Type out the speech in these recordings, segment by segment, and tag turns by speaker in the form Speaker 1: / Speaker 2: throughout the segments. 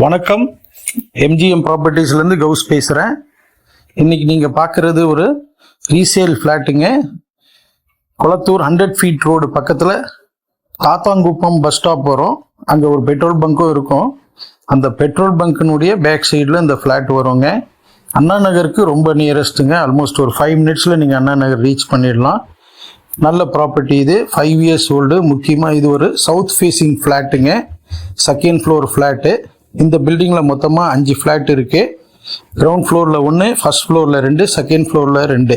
Speaker 1: வணக்கம். எம்ஜிஎம் ப்ராப்பர்ட்டிஸ்லேருந்து கவுஸ் பேசுகிறேன் இன்னைக்கு நீங்கள் பார்க்குறது ஒரு ரீசேல் ஃப்ளாட்டுங்க குளத்தூர் ஹண்ட்ரட் ஃபீட் ரோடு பக்கத்தில் தாத்தாங்குப்பம் பஸ் ஸ்டாப் வரும். அங்கே ஒரு பெட்ரோல் பங்க்கும் இருக்கும். அந்த பெட்ரோல் பங்க்கினுடைய பேக் சைடில் இந்த ஃப்ளாட் வருங்க. அண்ணா நகருக்கு ரொம்ப நியரஸ்ட்டுங்க ஆல்மோஸ்ட் ஒரு ஃபைவ் மினிட்ஸில் நீங்கள் அண்ணா நகர் ரீச் பண்ணிடலாம். நல்ல ப்ராப்பர்ட்டி இது. ஃபைவ் இயர்ஸ் ஓல்டு முக்கியமாக இது ஒரு சவுத் ஃபேஸிங் ஃப்ளாட்டுங்க செகண்ட் ஃப்ளோர் ஃப்ளாட்டு இந்த பில்டிங்கில் மொத்தமாக அஞ்சு ஃப்ளாட் இருக்குது கிரவுண்ட் ஃப்ளோரில் ஒன்று ஃபர்ஸ்ட் ஃப்ளோரில் ரெண்டு செகண்ட் ஃப்ளோரில் ரெண்டு.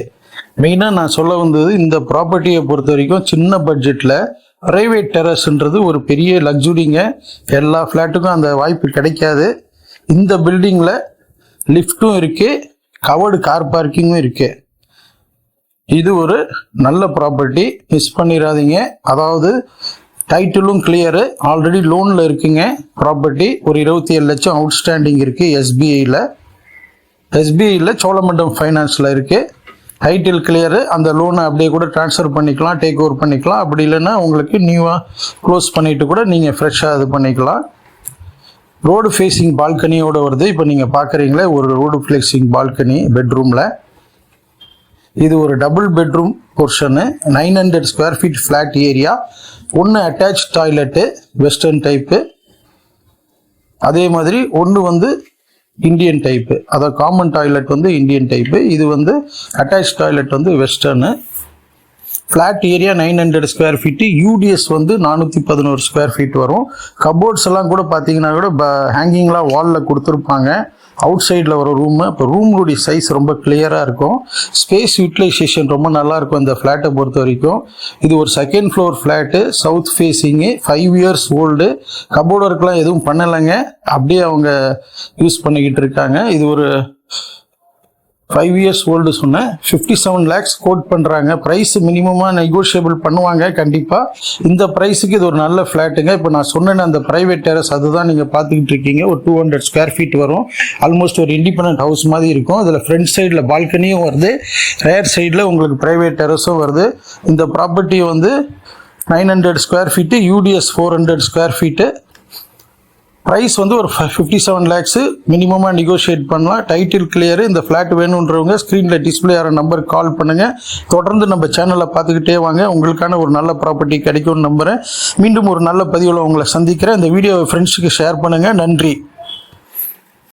Speaker 1: மெயினாக நான் சொல்ல வந்தது இந்த ப்ராப்பர்ட்டியை பொறுத்த வரைக்கும் சின்ன பட்ஜெட்டில் ப்ரைவேட் டெரஸ்ன்றது ஒரு பெரிய லக்ஸுரிங்க எல்லா ஃப்ளாட்டுக்கும் அந்த வாய்ப்பு கிடைக்காது. இந்த பில்டிங்கில் லிஃப்ட்டும் இருக்குது கவர்டு கார் பார்க்கிங்கும் இருக்குது இது ஒரு நல்ல ப்ராப்பர்ட்டி மிஸ் பண்ணிடாதீங்க. அதாவது டைட்டிலும் கிளியரு ஆல்ரெடி லோனில் இருக்குங்க. ப்ராப்பர்ட்டி ஒரு இருபத்தி ஏழு லட்சம் அவுட்ஸ்டாண்டிங் இருக்குது எஸ்பிஐயில் எஸ்பிஐயில் சோழமண்டம் ஃபைனான்ஸில் இருக்குது டைட்டில் கிளியரு அந்த லோனை அப்படியே கூட ட்ரான்ஸ்ஃபர் பண்ணிக்கலாம் டேக் ஓவர் பண்ணிக்கலாம். அப்படி இல்லைன்னா உங்களுக்கு நியூவாக க்ளோஸ் பண்ணிவிட்டு கூட நீங்கள் ஃப்ரெஷ்ஷாக இது பண்ணிக்கலாம். ரோடு ஃபேஸிங் பால்கனியோடு வருது. இப்போ நீங்கள் பார்க்குறீங்களே ஒரு ரோடு ஃபேஸிங் பால்கனி பெட்ரூமில் இது ஒரு double bedroom portion nine hundred square feet flat area ஒன்று அட்டாச் டாய்லெட்டு வெஸ்டர்ன் டைப்பு அதே மாதிரி ஒன்று வந்து இந்தியன் டைப்பு அதாவது காமன் டாய்லெட் வந்து இந்தியன் டைப்பு இது வந்து அட்டாச் டாய்லெட் வந்து western flat area nine hundred square feet UDS வந்து நானூற்றி பதினோரு ஸ்கொயர் ஃபீட் வரும். கபோர்ட்ஸ் எல்லாம் கூட பார்த்தீங்கன்னா கூட ஹேங்கிங்லாம் வாலில் கொடுத்துருப்பாங்க. அவுட் சைடில் வர ரூமு இப்போ ரூம்னுடைய சைஸ் ரொம்ப கிளியராக இருக்கும். ஸ்பேஸ் யூட்டிலைசேஷன் ரொம்ப நல்லாயிருக்கும் இந்த ஃப்ளாட்டை பொறுத்த வரைக்கும். இது ஒரு second floor flat south facing five years old cupboard ஒர்க்லாம் எதுவும் பண்ணலைங்க. அப்படியே அவங்க யூஸ் பண்ணிக்கிட்டு இருக்காங்க. இது ஒரு ஃபைவ் இயர்ஸ் ஓல்டு சொன்னேன் ஃபிஃப்டி செவன் லேக்ஸ் கோட் பண்ணுறாங்க ப்ரைஸ் மினிமமாக நெகோஷியபிள் பண்ணுவாங்க கண்டிப்பாக இந்த ப்ரைஸுக்கு இது ஒரு நல்ல ஃப்ளாட்டுங்க இப்போ நான் சொன்னேன் அந்த ப்ரைவேட் டெரஸ் அதுதான் நீங்கள் பார்த்துக்கிட்டு இருக்கீங்க. ஒரு டூ ஹண்ட்ரட் ஸ்கொயர் ஃபீட் வரும். ஆல்மோஸ்ட் ஒரு இண்டிபெண்ட் ஹவுஸ் மாதிரி இருக்கும். அதில் ஃப்ரண்ட் சைடில் பால்கனியும் வருது. ரேர் சைடில் உங்களுக்கு ப்ரைவேட் டெரஸும் வருது. இந்த ப்ராப்பர்ட்டி வந்து nine hundred square feet UDS four hundred square feet price வந்து ஒரு ஃபிஃப்டி செவன் லேக்ஸு மினிமமாக நெகோஷியேட் பண்ணலாம். டைட்டில் கிளியர் இந்த ஃப்ளாட் வேணுன்றவங்க ஸ்க்ரீனில் டிஸ்பிளே ஆகிற நம்பருக்கு கால் பண்ணுங்கள் தொடர்ந்து நம்ம சேனலை பார்த்துக்கிட்டே வாங்க. உங்களுக்கான ஒரு நல்ல ப்ராப்பர்ட்டி கிடைக்கும்னு நம்புகிறேன் மீண்டும் ஒரு நல்ல பதிவில் உங்களை சந்திக்கிறேன். இந்த வீடியோவை ஃப்ரெண்ட்ஸுக்கு ஷேர் பண்ணுங்கள் நன்றி.